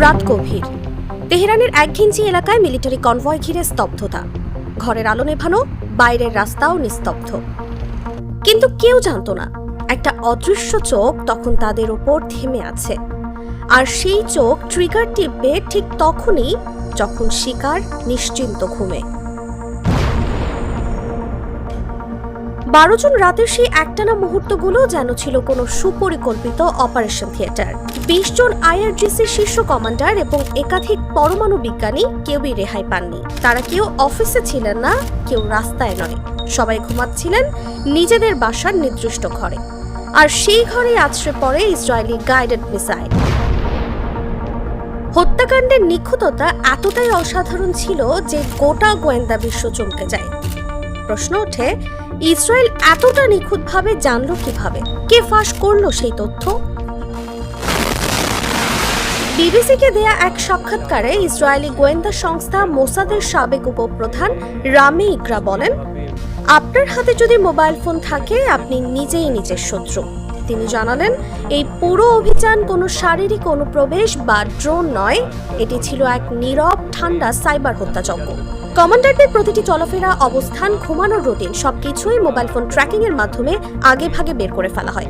রাত গভীর। তেহরানের একঘিঞ্চি এলাকায় মিলিটারি কনভয় ঘিরে স্তব্ধতা। ঘরের আলো নেভানো, বাইরের রাস্তাও নিস্তব্ধ। কিন্তু কেউ জানতো না, একটা অদৃশ্য চোখ তখন তাদের ওপর থেমে আছে। আর সেই চোখ ট্রিগার টিপবে ঠিক তখনই যখন শিকার নিশ্চিন্ত ঘুমে। বারো জন রাতের সেই একটানা মুহূর্তগুলো যেন ছিল কোনো সুপরিকল্পিত অপারেশন থিয়েটার। বিশ জন আইআরজিসির শীর্ষ কমান্ডার এবং একাধিক পরমাণু বিজ্ঞানী কেউই রেহাই পাননি। তারা কেউ অফিসে ছিলেন না, কেউ রাস্তায় নয়। সবাই ঘুমাচ্ছিলেন নিজেদের বাসার নির্দিষ্ট ঘরে। আর সেই ঘরেই আছড়ে পড়ে ইসরায়েলি গাইডেড মিসাইল। হত্যাকাণ্ডের নিখুঁততা এতটাই অসাধারণ ছিল যে গোটা গোয়েন্দা বিশ্ব চমকে যায়। প্রশ্ন ওঠে ইসরায়েল এতটা নিখুঁতভাবে জানলো কীভাবে? কে ফাঁস করল সেই তথ্য? বিবিসিকে দেয়া এক সাক্ষাৎকারে ইসরায়েলি গোয়েন্দা সংস্থা মোসাদের সাবেক উপপ্রধান রামে ইকরা বলেন, আপনার হাতে যদি মোবাইল ফোন থাকে, আপনি নিজেই নিজের শত্রু। তিনি জানালেন, এই পুরো অভিযান কোনো শারীরিক অনুপ্রবেশ বা ড্রোন নয়, এটি ছিল এক নীরব, ঠান্ডা সাইবার হত্যাযজ্ঞ। কমান্ডারদের প্রতিটি চলাফেরা, অবস্থান, ঘুমানোর রুটিন সবকিছুই মোবাইল ফোন ট্র্যাকিং এর মাধ্যমে আগে ভাগে বের করে ফেলা হয়।